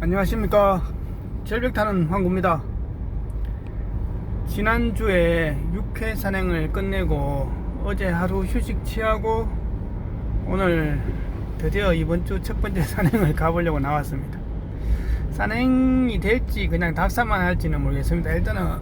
안녕하십니까. 절벽 타는 황구입니다. 지난주에 6회 산행을 끝내고 어제 하루 휴식 취하고 오늘 드디어 이번 주 첫 번째 산행을 가보려고 나왔습니다. 산행이 될지 그냥 답사만 할지는 모르겠습니다. 일단은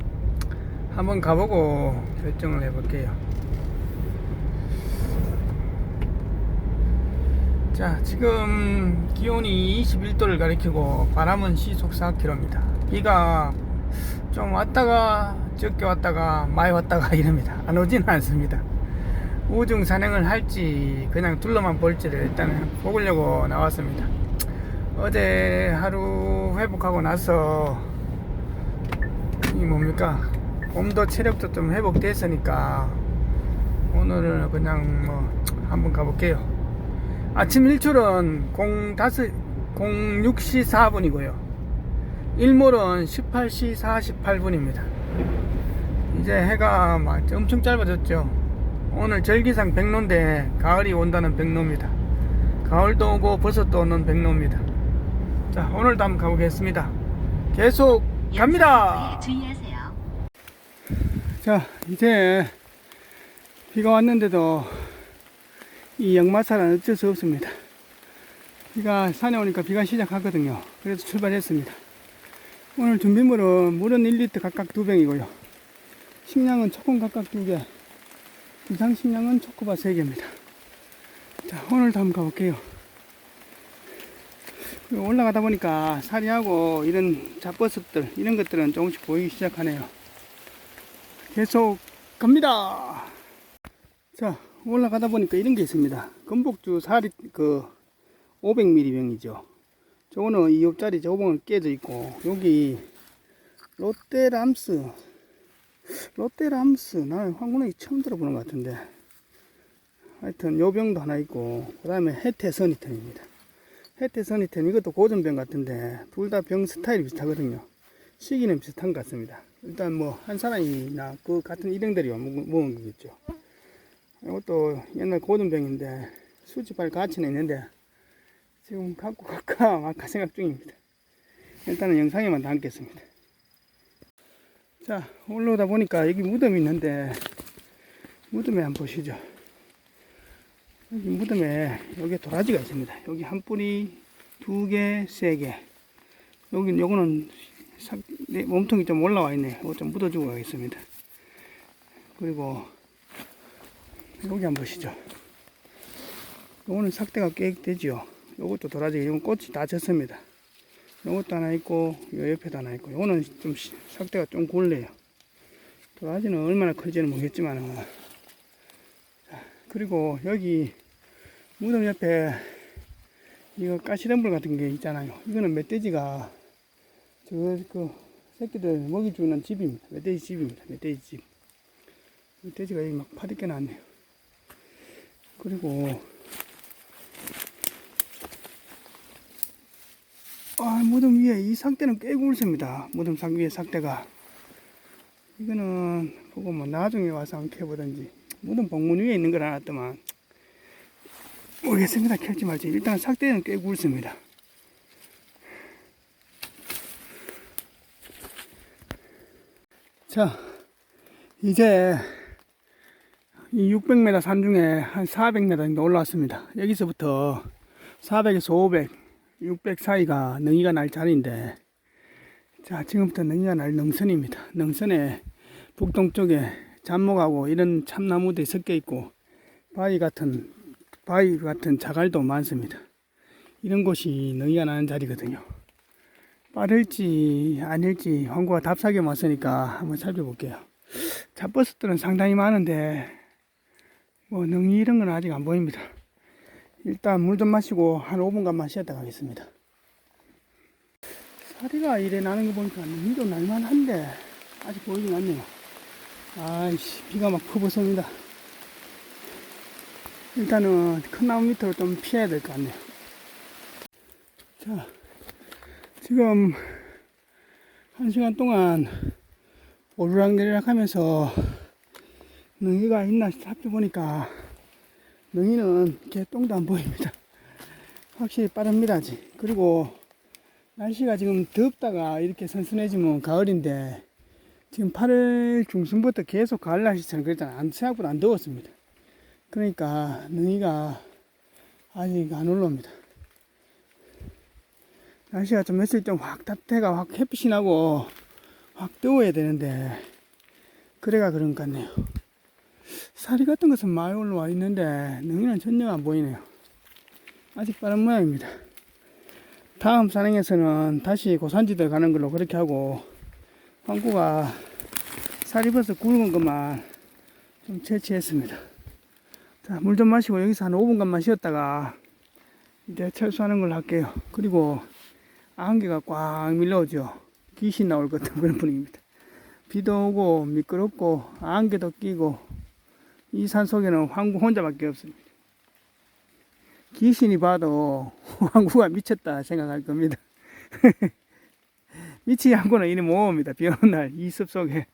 한번 가보고 결정을 해볼게요 자 지금 기온이 21도를 가리키고 바람은 시속 4km입니다 비가 좀 왔다가 적게 왔다가 많이 왔다가 이럽니다. 안 오지는 않습니다. 우중 산행을 할지 그냥 둘러만 볼지를 일단 보려고 나왔습니다. 어제 하루 회복하고 나서 이 뭡니까? 몸도 체력도 좀 회복됐으니까 오늘은 그냥 뭐 한번 가볼게요 아침 일출은 05, 06시 4분이고요. 일몰은 18시 48분입니다. 이제 해가 막 엄청 짧아졌죠. 오늘 절기상 백로인데 가을이 온다는 백로입니다. 가을도 오고 버섯도 오는 백로입니다. 자, 오늘도 한번 가보겠습니다. 계속 갑니다. 주의하세요. 자, 이제 비가 왔는데도 이 역마살은 어쩔 수 없습니다. 비가 산에 오니까 비가 시작하거든요. 그래서 출발했습니다. 오늘 준비물은 물은 1리터 각각 2병이고요. 식량은 초콘 각각 2개, 비상 식량은 초코바 3개입니다. 자, 오늘도 한번 가볼게요. 올라가다 보니까 사리하고 이런 잡버섯들, 이런 것들은 조금씩 보이기 시작하네요. 계속 갑니다. 자, 올라가다 보니까 이런 게 있습니다. 금복주 사리 그 500ml 병이죠. 저거는 2호짜리 저봉을 깨져 있고 여기 롯데람스 롯데람스 나는 황군에 처음 들어보는 것 같은데 하여튼 요 병도 하나 있고 그 다음에 해태 선이텐입니다. 해태 선이텐 이것도 고전병 같은데 둘 다 병 스타일이 비슷하거든요. 시기는 비슷한 것 같습니다. 일단 뭐 한 사람이나 그 같은 일행들이 먹은 거겠죠. 이것도 옛날 고등병인데 수집할 가치는 있는데 지금 갖고 갈까 말까 생각 중입니다. 일단은 영상에만 담겠습니다. 자 올라오다 보니까 여기 무덤이 있는데 무덤에 한번 보시죠. 여기 무덤에 여기 도라지가 있습니다. 여기 한 뿌리, 두 개, 세 개. 여기 요거는 삭, 네, 몸통이 좀 올라와 있네. 이거 좀 묻어주고 가겠습니다. 그리고 여기 한번 보시죠. 요거는 삭대가 꽤 되지요. 요것도 도라지, 이건 꽃이 다 졌습니다. 요것도 하나 있고, 요 옆에도 하나 있고, 요거는 좀 시- 삭대가 좀 굴래요. 도라지는 얼마나 클지는 모르겠지만, 그리고 여기 무덤 옆에 이거 가시덤불 같은 게 있잖아요. 이거는 멧돼지가 저그 새끼들 먹이 주는 집입니다. 멧돼지 집입니다. 멧돼지 집. 멧돼지가 여기 막 파리게 났네요. 그리고 아 무덤 위에 이 삭대는 꽤 굵습니다. 무덤 상 위에 삭대가. 이거는 보고 뭐 나중에 와서 한번 캐보든지. 무덤 봉문 위에 있는 걸 알았더만. 모르겠습니다. 캘지 말지. 일단 삭대는 꽤 굵습니다. 자 이제 이 600m 산 중에 한 400m 정도 올라왔습니다. 여기서부터 400에서 500, 600 사이가 능이가 날 자리인데, 자, 지금부터 능이가 날 능선입니다. 능선에 북동쪽에 잡목하고 이런 참나무들이 섞여 있고, 바위 같은, 바위 같은 자갈도 많습니다. 이런 곳이 능이가 나는 자리거든요. 빠를지 아닐지 황구가 답사게 왔으니까 한번 살펴볼게요. 잡버섯들은 상당히 많은데, 뭐 능이 이런 건 아직 안 보입니다. 일단 물 좀 마시고 한 5분간 쉬었다 가겠습니다. 사리가 이래 나는 거 보니까 능이도 날만한데 아직 보이진 않네요. 아이씨 비가 막 퍼붓습니다. 일단은 큰 나무 밑으로 좀 피해야 될 것 같네요. 자 지금 한 시간 동안 오르락내리락 하면서 능이가 있나 살펴보니까 능이는 개똥도 안 보입니다. 확실히 빠릅니다. 아직. 그리고 날씨가 지금 덥다가 이렇게 선선해지면 가을인데 지금 8월 중순부터 계속 가을 날씨처럼 그랬잖아요. 안, 생각보다 안 더웠습니다. 그러니까 능이가 아직 안 올라옵니다. 날씨가 좀 며칠 좀 확 따뜻해가 확 햇빛이 나고 확 더워야 되는데 그래가 그런 것 같네요. 사리 같은 것은 많이 올라와 있는데 능이는 전혀 안 보이네요. 아직 빠른 모양입니다. 다음 산행에서는 다시 고산지대 가는 걸로 그렇게 하고 황구가 사리버섯 굵은 것만 좀 채취했습니다. 자, 물 좀 마시고 여기서 한 5분간만 쉬었다가 이제 철수하는 걸 할게요. 그리고 안개가 꽉 밀려오죠. 귀신 나올 것 같은 그런 분위기입니다. 비도 오고 미끄럽고 안개도 끼고 이 산 속에는 황구 혼자밖에 없습니다. 귀신이 봐도 황구가 미쳤다 생각할 겁니다. 미치 않고는 이리 못 옵니다. 비 오는 날 이 숲 속에.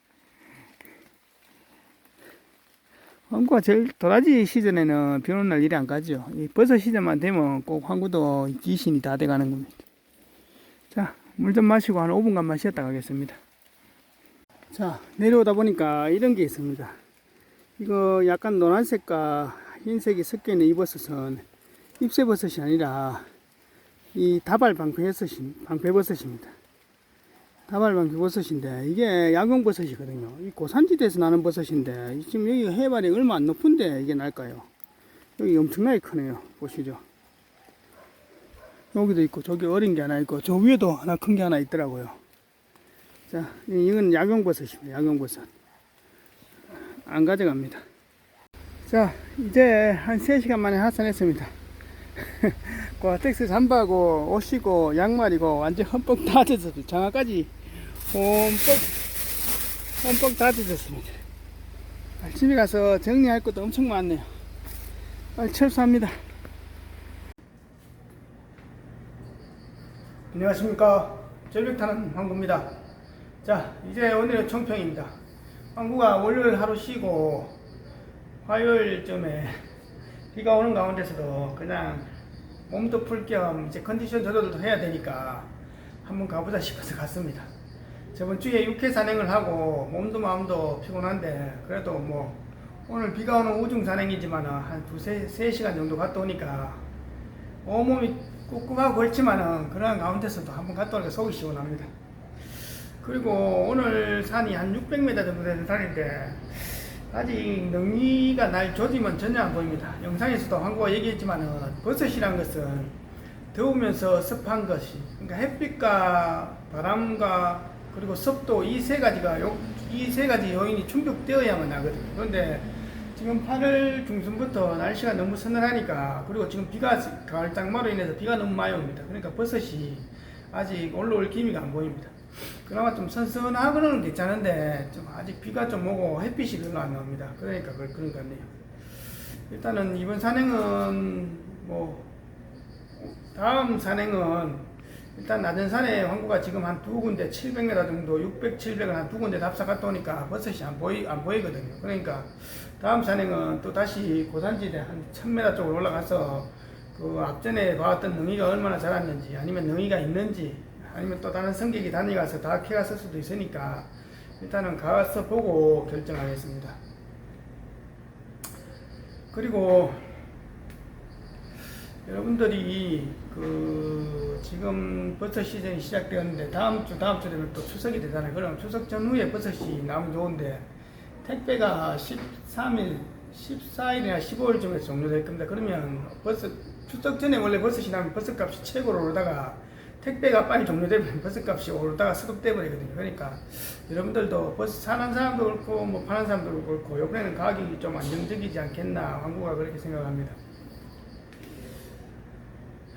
황구가 제일 도라지 시즌에는 비 오는 날 이리 안 가죠. 이 버섯 시즌만 되면 꼭 황구도 귀신이 다 돼가는 겁니다. 자, 물 좀 마시고 한 5분간만 쉬었다 가겠습니다. 자, 내려오다 보니까 이런 게 있습니다. 이거 약간 노란색과 흰색이 섞여 있는 이 버섯은 잎새버섯이 아니라 이 다발 방패버섯이, 방패버섯입니다. 다발 방패버섯인데 이게 약용버섯이거든요. 이 고산지대에서 나는 버섯인데 지금 여기 해발이 얼마 안 높은데 이게 날까요? 여기 엄청나게 크네요. 보시죠. 여기도 있고 저기 어린 게 하나 있고 저 위에도 하나 큰 게 하나 있더라고요. 자, 이건 약용버섯입니다. 약용버섯. 안 가져갑니다. 자, 이제 한 3시간 만에 하산했습니다. 고아텍스 잠바고 옷이고 양말이고 완전 흠뻑 다 젖었습니다. 장화까지 흠뻑 흠뻑 다 젖었습니다. 집에 가서 정리할 것도 엄청 많네요. 빨리 철수합니다. 안녕하십니까. 절벽타는 황구입니다. 자, 이제 오늘의 총평입니다. 황구가 월요일 하루 쉬고 화요일쯤에 비가 오는 가운데서도 그냥 몸도 풀 겸 이제 컨디션 조절도 해야 되니까 한번 가보자 싶어서 갔습니다. 저번 주에 육회 산행을 하고 몸도 마음도 피곤한데 그래도 뭐 오늘 비가 오는 우중 산행이지만 한 두세 세 시간 정도 갔다 오니까 온몸이 꿉꿉하고 그렇지만은 그러한 가운데서도 한번 갔다 오니까 속이 시원합니다. 그리고 오늘 산이 한 600m 정도 되는 산인데 아직 능이가 날 조짐은 전혀 안 보입니다. 영상에서도 한국어 얘기했지만은 버섯이란 것은 더우면서 습한 것이 그러니까 햇빛과 바람과 그리고 습도 이 세 가지가 이 세 가지 요인이 충족되어야만 나거든요. 그런데 지금 8월 중순부터 날씨가 너무 서늘하니까 그리고 지금 비가 가을 장마로 인해서 비가 너무 많이 옵니다. 그러니까 버섯이 아직 올라올 기미가 안 보입니다. 그나마 좀 선선하고는 괜찮은데 좀 아직 비가 좀 오고 햇빛이 별로 안 나옵니다. 그러니까 그- 그런 것 같네요. 일단은 이번 산행은 뭐 다음 산행은 일단 낮은 산에 황구가 지금 한 두 군데 700m 정도 600, 700을 한 두 군데 답사 갔다 오니까 버섯이 안 보이 안 보이거든요. 그러니까 다음 산행은 또 다시 고산지대 한 1000m 쪽으로 올라가서 그 앞전에 봐왔던 능이가 얼마나 자랐는지 아니면 능이가 있는지 아니면 또 다른 성격이 다녀가서 다 캐갔을 수도 있으니까 일단은 가서 보고 결정하겠습니다. 그리고 여러분들이 그 지금 버섯 시즌이 시작되었는데 다음 주 다음 주 되면 또 추석이 되잖아요. 그럼 추석 전후에 버섯이 나오면 좋은데 택배가 13일, 14일이나 15일쯤에 종료될 겁니다. 그러면 버섯 추석 전에 원래 버섯이 나면 버섯 값이 최고로 오르다가 택배가 빨리 종료되면 버섯값이 오르다가 스톱돼 버리거든요. 그러니까 여러분들도 버섯 사는 사람도 그렇고 뭐 파는 사람도 그렇고 이번에는 가격이 좀 안정적이지 않겠나 한국가 그렇게 생각합니다.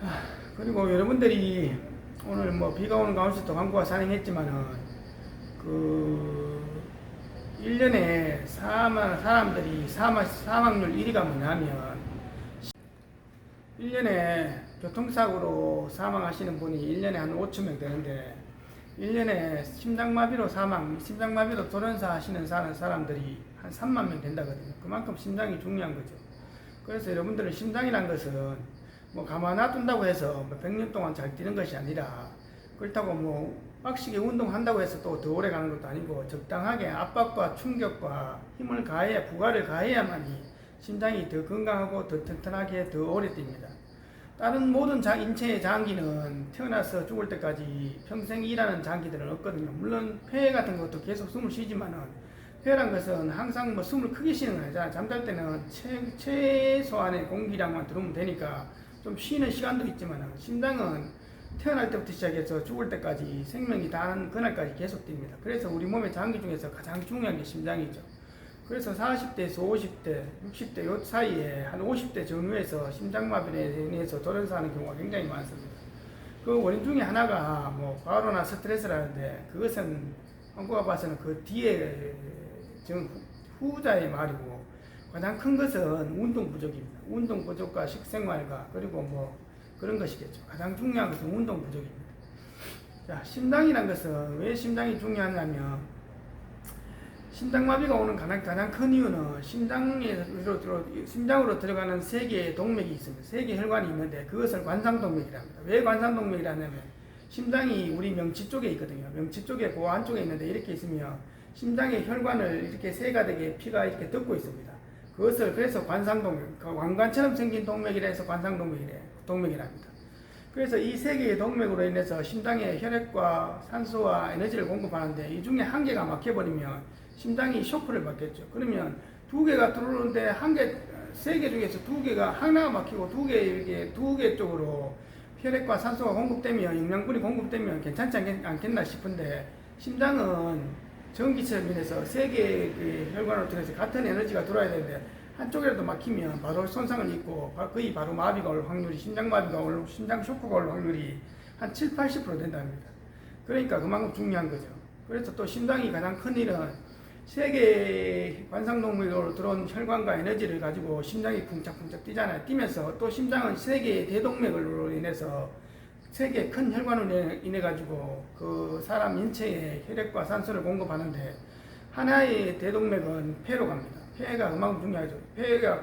하, 그리고 여러분들이 오늘 뭐 비가 오는 가운데도 한국가 산행했지만은 그 1년에 사망, 사람들이 사망, 사망률 1위가 뭐냐면 1년에 교통사고로 사망하시는 분이 1년에 한 5천 명 되는데 1년에 심장마비로 사망, 심장마비로 돌연사 하시는 사람들이 한 3만 명 된다거든요. 그만큼 심장이 중요한 거죠. 그래서 여러분들은 심장이란 것은 뭐 가만 놔둔다고 해서 뭐 100년 동안 잘 뛰는 것이 아니라 그렇다고 뭐 빡시게 운동한다고 해서 또 더 오래 가는 것도 아니고 적당하게 압박과 충격과 힘을 가해야 부가를 가해야만이 심장이 더 건강하고 더 튼튼하게 더 오래 뜁니다. 다른 모든 자, 인체의 장기는 태어나서 죽을 때까지 평생 일하는 장기들은 없거든요. 물론 폐 같은 것도 계속 숨을 쉬지만은 폐란 것은 항상 뭐 숨을 크게 쉬는 거 아니잖아. 잠잘 때는 최, 최소한의 공기량만 들어오면 되니까 좀 쉬는 시간도 있지만은 심장은 태어날 때부터 시작해서 죽을 때까지 생명이 다하는 그날까지 계속 뜁니다. 그래서 우리 몸의 장기 중에서 가장 중요한 게 심장이죠. 그래서 40대에서 50대, 60대 요 사이에 한 50대 전후에서 심장마비로 인해서 돌연사하는 경우가 굉장히 많습니다. 그 원인 중에 하나가 뭐 과로나 스트레스라는데 그것은 한국가 봐서는 그 뒤에 정 후자의 말이고 가장 큰 것은 운동 부족입니다. 운동 부족과 식생활과 그리고 뭐 그런 것이겠죠. 가장 중요한 것은 운동 부족입니다. 자, 심장이란 것은 왜 심장이 중요하냐면 심장마비가 오는 가장, 가장 큰 이유는 심장으로, 들어, 심장으로 들어가는 세 개의 동맥이 있습니다. 세 개의 혈관이 있는데 그것을 관상동맥이라 합니다. 왜 관상동맥이라냐면 심장이 우리 명치 쪽에 있거든요. 명치 쪽에 그 안쪽에 있는데 이렇게 있으면 심장의 혈관을 이렇게 세 가닥의 피가 이렇게 덮고 있습니다. 그것을 그래서 관상동맥, 그 왕관처럼 생긴 동맥이라 해서 관상동맥이래, 동맥이랍니다. 그래서 이 세 개의 동맥으로 인해서 심장에 혈액과 산소와 에너지를 공급하는데 이 중에 한 개가 막혀버리면 심장이 쇼크를 받겠죠. 그러면 두 개가 들어오는데 한 개, 세 개 중에서 두 개가 하나가 막히고 두 개, 이렇게 두 개 쪽으로 혈액과 산소가 공급되면 영양분이 공급되면 괜찮지 않겠, 않겠나 싶은데 심장은 전기처럼 인해서 세 개의 그 혈관을 통해서 같은 에너지가 들어와야 되는데 한쪽이라도 막히면 바로 손상을 입고 바- 거의 바로 마비가 올 확률이 심장마비가 올 심장 쇼크가 올 확률이 한 7, 80% 된답니다. 그러니까 그만큼 중요한 거죠. 그래서 또 심장이 가장 큰 일은 세계 관상동맥으로 들어온 혈관과 에너지를 가지고 심장이 쿵짝쿵짝 뛰잖아요. 뛰면서 또 심장은 세 개의 대동맥으로 인해서 세 개의 큰 혈관으로 인해, 가지고 그 사람 인체에 혈액과 산소를 공급하는데 하나의 대동맥은 폐로 갑니다. 폐가 그만큼 중요하죠. 폐가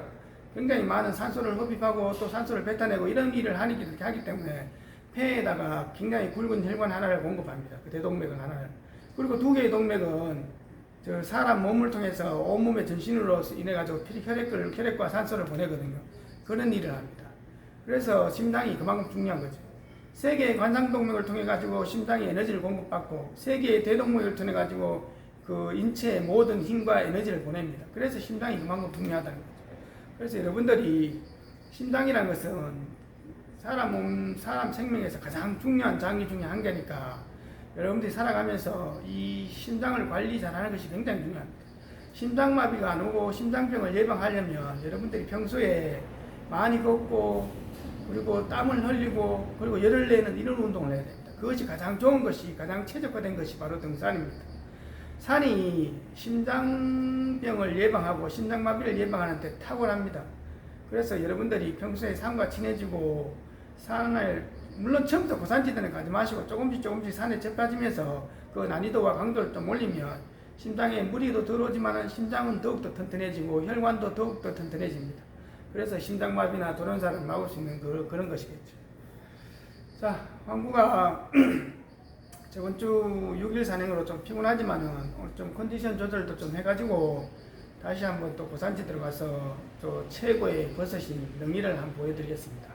굉장히 많은 산소를 흡입하고 또 산소를 뱉어내고 이런 일을 하기, 하기 때문에 폐에다가 굉장히 굵은 혈관 하나를 공급합니다. 그 대동맥은 하나를. 그리고 두 개의 동맥은 저 사람 몸을 통해서 온몸의 전신으로 인해 가지고 혈액을 혈액과 산소를 보내거든요. 그런 일을 합니다. 그래서 심장이 그만큼 중요한 거죠. 세 개의 관상동맥을 통해 가지고 심장이 에너지를 공급받고 세 개의 대동맥을 통해 가지고 그 인체의 모든 힘과 에너지를 보냅니다. 그래서 심장이 그만큼 중요하다는 거죠. 그래서 여러분들이 심장이라는 것은 사람 몸, 사람 생명에서 가장 중요한 장기 중에 한 개니까 여러분들이 살아가면서 이 심장을 관리 잘하는 것이 굉장히 중요합니다. 심장마비가 안 오고 심장병을 예방하려면 여러분들이 평소에 많이 걷고 그리고 땀을 흘리고 그리고 열을 내는 이런 운동을 해야 됩니다. 그것이 가장 좋은 것이 가장 최적화된 것이 바로 등산입니다. 산이 심장병을 예방하고 심장마비를 예방하는 데 탁월합니다. 그래서 여러분들이 평소에 산과 친해지고 산을 물론 처음부터 고산지대는 가지 마시고 조금씩 조금씩 산에 접해지면서 그 난이도와 강도를 좀 올리면 심장에 무리도 들어오지만 심장은 더욱더 튼튼해지고 혈관도 더욱더 튼튼해집니다. 그래서 심장마비나 돌연사를 막을 수 있는 그, 그런 것이겠죠. 자, 황구가 저번 주 6일 산행으로 좀 피곤하지만은 오늘 좀 컨디션 조절도 좀 해가지고 다시 한번 또 고산지 들어가서 또 최고의 버섯인 능이를 한번 보여드리겠습니다.